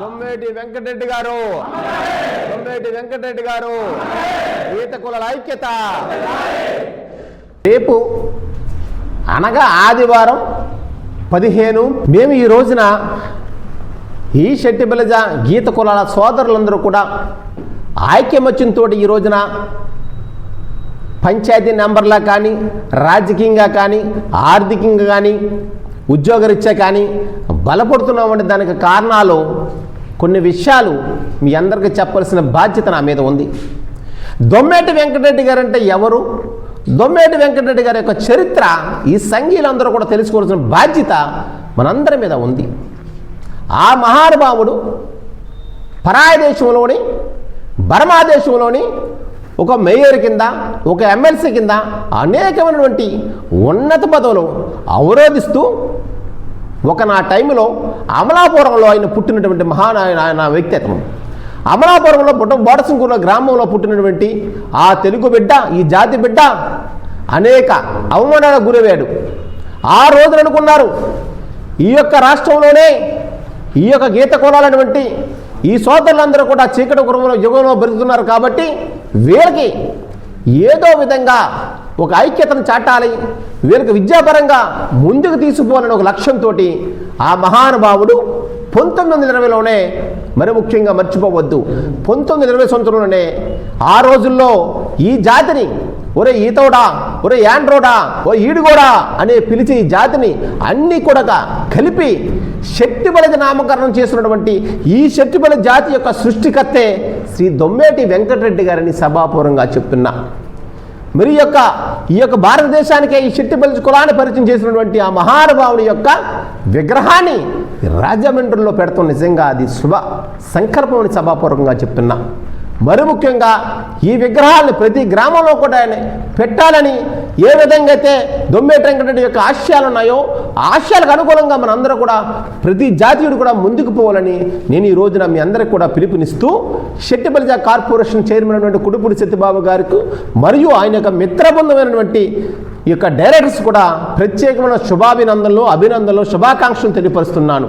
దొమ్మేటి వెంకటరెడ్డి గారు. దొమ్మేటి వెంకటరెడ్డి గారు. ఈత కులల ఐక్యత. రేపు అనగా ఆదివారం పదిహేను మేము ఈ రోజున ఈ షెట్టిబలజ గీత కులాల సోదరులందరూ కూడా ఐక్యమత్యంతో ఈ రోజున పంచాయతీ నెంబర్లా కానీ రాజకీయంగా కానీ ఆర్థికంగా కానీ ఉద్యోగరీత్యా కానీ బలపడుతున్నామంటే దానికి కారణాలు కొన్ని విషయాలు మీ అందరికీ చెప్పాల్సిన బాధ్యత నా మీద ఉంది. దొమ్మేటి వెంకటరెడ్డి గారు అంటే ఎవరు? దొమ్మేటి వెంకటరెడ్డి గారి యొక్క చరిత్ర ఈ సంఘీయులందరూ కూడా తెలుసుకోవాల్సిన బాధ్యత మనందరి మీద ఉంది. ఆ మహానుభావుడు పరాయ దేశంలోని బర్మా దేశంలోని ఒక మేయర్ కింద ఒక ఎమ్మెల్సీ కింద అనేకమైనటువంటి ఉన్నత పదవులు అవరోధిస్తూ ఒక నా టైంలో అమలాపురంలో ఆయన పుట్టినటువంటి మహానాయన ఆయన ఆయన వ్యక్తిత్వం. అమలాపురంలో పుట్ట బోడసింగూరులో గ్రామంలో పుట్టినటువంటి ఆ తెలుగు బిడ్డ ఈ జాతి బిడ్డ అనేక అవమానాలకు గురయ్యాడు. ఆ రోజున అనుకున్నారు ఈ యొక్క రాష్ట్రంలోనే ఈ యొక్క గీత కులాలటువంటి ఈ సోదరులందరూ కూడా చీకటి కుటుంబంలో యుగంలో బ్రతుకుతున్నారు కాబట్టి వీళ్ళకి ఏదో విధంగా ఒక ఐక్యతను చాటాలి వీళ్ళకి విద్యాపరంగా ముందుకు తీసుకోవాలని ఒక లక్ష్యంతో ఆ మహానుభావుడు పంతొమ్మిది వందల ఇరవైలోనే మరి ముఖ్యంగా మర్చిపోవద్దు పంతొమ్మిది ఇరవై సంవత్సరంలోనే ఆ రోజుల్లో ఈ జాతిని ఒరే ఈతోడా ఒరే యాండ్రోడా ఓ ఈడుగోడా అనే పిలిచి ఈ జాతిని అన్ని కూడా కలిపి శక్తి నామకరణం చేసినటువంటి ఈ శక్తి బల జాతి యొక్క సృష్టికర్తే శ్రీ దొమ్మేటి వెంకటరెడ్డి గారిని సభాపూర్వంగా చెప్తున్నా. మరి యొక్క ఈ యొక్క భారతదేశానికే ఈ శెట్టి బలిజ కులాన్ని పరిచయం చేసినటువంటి ఆ మహానుభావుని యొక్క విగ్రహాన్ని రాజమండ్రిలో పెడతాం నిజంగా అది శుభ సంకల్పం అని సభాపూర్వకంగా చెప్తున్నా. మరి ముఖ్యంగా ఈ విగ్రహాలను ప్రతి గ్రామంలో కూడా ఆయన పెట్టాలని ఏ విధంగా అయితే దొమ్మేటి వెంకటరెడ్డి యొక్క ఆశయాలు ఉన్నాయో ఆశయాలకు అనుగుణంగా మనందరూ కూడా ప్రతి జాతీయుడు కూడా ముందుకు పోవాలని నేను ఈ రోజున మీ అందరికి కూడా పిలుపునిస్తూ శెట్టి బలిజా కార్పొరేషన్ చైర్మన్ అయినటువంటి కుడుపుడి సత్యబాబు గారికి మరియు ఆయన యొక్క మిత్రబృందమైనటువంటి ఈ యొక్క డైరెక్టర్స్ కూడా ప్రత్యేకమైన శుభాభినందనలు అభినందనలు శుభాకాంక్షలు తెలియపరుస్తున్నాను.